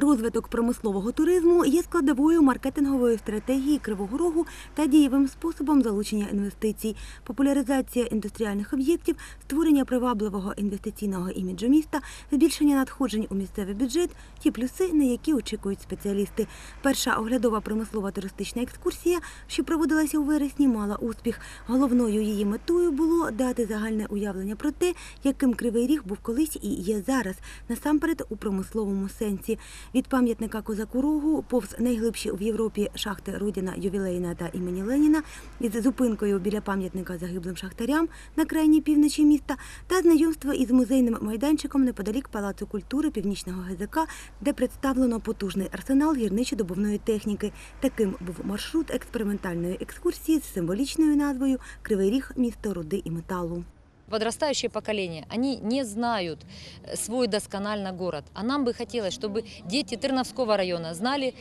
Розвиток промислового туризму є складовою маркетингової стратегії Кривого Рогу та дієвим способом залучення інвестицій. Популяризація індустріальних об'єктів, створення привабливого інвестиційного іміджу міста, збільшення надходжень у місцевий бюджет – ті плюси, на які очікують спеціалісти. Перша оглядова промислова туристична екскурсія, що проводилася у вересні, мала успіх. Головною її метою було дати загальне уявлення про те, яким Кривий Ріг був колись і є зараз, насамперед у промисловому сенсі. Від пам'ятника Козаку Рогу повз найглибші в Європі шахти Родіна, Ювілейна та імені Леніна із зупинкою біля пам'ятника загиблим шахтарям на крайній півночі міста та знайомство із музейним майданчиком неподалік Палацу культури Північного ГЗК, де представлено потужний арсенал гірничо-добувної техніки. Таким був маршрут експериментальної екскурсії з символічною назвою Кривий Ріг місто руди і металу. Подрастающее поколение, они не знают э, свой досконально город. А нам бы хотелось, чтобы дети Терновского района знали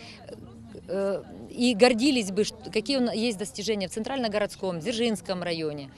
э, и гордились бы, какие есть достижения в Центральногородском, Дзержинском районе.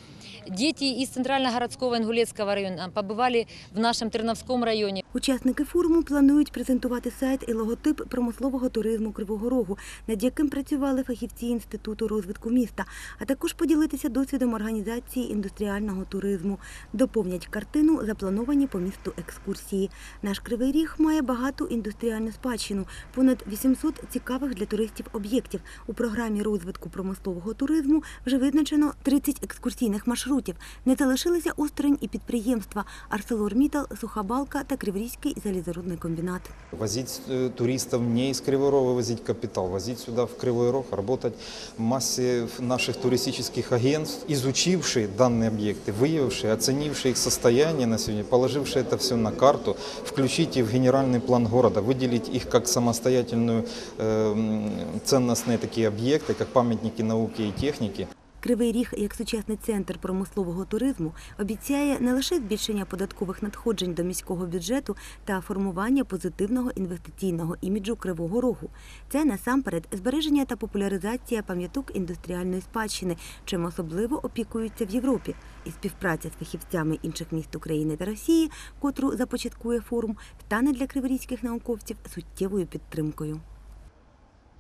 Дети из Центральногородского Ингулецкого района побывали в нашем Терновском районе. Учасники форуму планують презентувати сайт і логотип промислового туризму Кривого Рогу, над яким працювали фахівці інституту розвитку міста, а також поділитися досвідом організації індустріального туризму. Доповнять картину заплановані по місту екскурсії. Наш Кривий Ріг має багату індустріальну спадщину, понад 800 цікавих для туристів об'єктів. У програмі розвитку промислового туризму вже визначено 30 екскурсійних маршрутів. Не залишилися осторонь і підприємства «Арселормітал», «Сухабалка» та Криворізький залізорудний комбінат. Возить э, туристов не из Кривого Рога, возить капитал, возить сюда в Кривой Рог, работать массе наших туристических агентств, изучившие данные объекты, выявившие, оценившие их состояние на сегодня, положившие это все на карту, включить их в генеральный план города, выделить их как самостоятельную э, м, ценностные такие объекты, как памятники науки и техники. Кривий Ріг, як сучасний центр промислового туризму, обіцяє не лише збільшення податкових надходжень до міського бюджету та формування позитивного інвестиційного іміджу Кривого Рогу. Це насамперед збереження та популяризація пам'яток індустріальної спадщини, чим особливо опікуються в Європі. І співпраця з фахівцями інших міст України та Росії, котру започаткує форум, стане для криворізьких науковців суттєвою підтримкою.